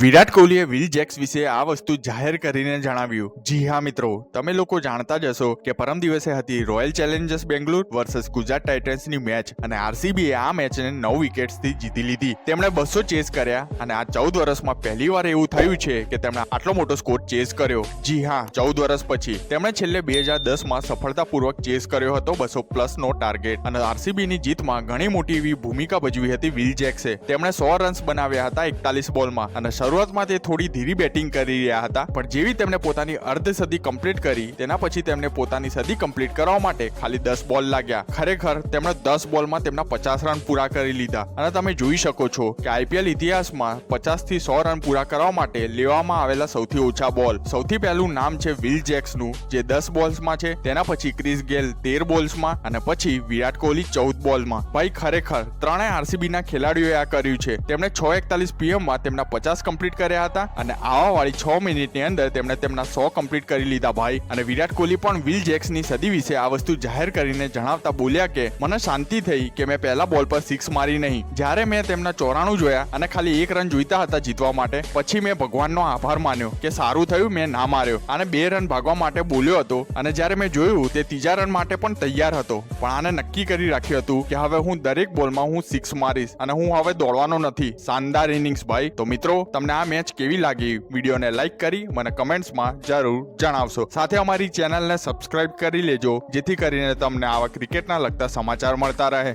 વિરાટ કોહલીએ will jacks વિશે આ વસ્તુ જાહેર કરીને જણાવ્યું. જી હા મિત્રો, તમે લોકો જાણતા જ હશો કે પરમ દિવસે હતી Royal Challengers Bangalore versus Gujarat ટાઇટન્સની match અને આરસીબીએ આ મેચને નવ વિકેટ્સથી જીતી લીધી. તેમણે બસો ચેસ કર્યા અને આ ચૌદ વર્ષમાં પહેલીવાર એવું થયું છે કે તેમણે આટલો મોટો સ્કોર ચેસ કર્યો. જી હા, ચૌદ વર્ષ પછી તેમણે છેલ્લે બે હજાર દસમાં સફળતાપૂર્વક ચેસ કર્યો હતો બસો પ્લસનો ટાર્ગેટ અને આરસીબીની જીતમાં ઘણી મોટી એવી ભૂમિકા ભજવી હતી વિલ જેક્સે તેમણે સો રન્સ બનાવ્યા હતા એકતાલીસ બોલમાં અને શરૂઆતમાં તે થોડી ધીરી બેટિંગ કરી રહ્યા હતા, પણ જેવી તેમણે પોતાની અર્ધ સદી કમ્પ્લીટ કરી, તેના પછી તેમને પોતાની સદી કમ્પ્લીટ કરવા માટે ખાલી દસ બોલ લાગ્યા. ખરેખર, તેમણે દસ બોલમાં તેમના પચાસ રન પૂરા કરી લીધા. અને તમે જોઈ શકો છો કે આઈપીએલ ઇતિહાસમાં પચાસથી સો રન પૂરા કરવા માટે લેવામાં આવેલા સૌથી ઓછા બોલ સૌથી પહેલું નામ છે વિલ જેક્સનું જે દસ બોલ્સમાં છે, તેના પછી ક્રિસ ગેલ તેર બોલ્સમાં અને પછી વિરાટ કોહલી ચૌદ બોલમાં ભાઈ, ખરેખર, ત્રણેય આરસીબી ના ખેલાડીઓએ આ કર્યું છે. તેમણે છ એકતાલીસ પીએમમાં તેમના પચાસ કમ્પ્લીટ કર્યા હતા અને આવા વાળી છ મિનિટની અંદર તેમણે તેમના સો કમ્પ્લીટ કરી લીધા ભાઈ. અને વિરાટ કોહલી પણ વિલ જેક્સની સદી વિશે આ વસ્તુ જાહેર કરીને જણાવતા બોલ્યા કે, મને શાંતિ થઈ કે મેં પહેલા બોલ પર સિક્સ મારી નહીં. જ્યારે મેં તેમના ચોરાણું જોયા અને ખાલી એક રન જોઈતા હતા જીતવા માટે, પછી મેં ભગવાનનો આભાર માન્યો કે સારું થયું મેં ના માર્યો. અને બે રન ભાગવા માટે બોલ્યો હતો અને જ્યારે મેં જોયું તે ત્રીજા રન માટે પણ તૈયાર હતો. પણ આને નક્કી કરી રાખ્યું હતું કે હવે હું દરેક બોલમાં હું સિક્સ મારીશ અને હું હવે દોડવાનો નથી. શાનદાર ઇનિંગ્સ ભાઈ. તો મિત્રો તમને આ મેચ કેવી લાગી? વિડીયોને લાઈક કરી મને કમેન્ટ્સમાં જરૂર જણાવશો. સાથે અમારી ચેનલને સબસ્ક્રાઇબ કરી લેજો, જેથી કરીને તમને આવા ક્રિકેટના લગતા સમાચાર મળતા રહે.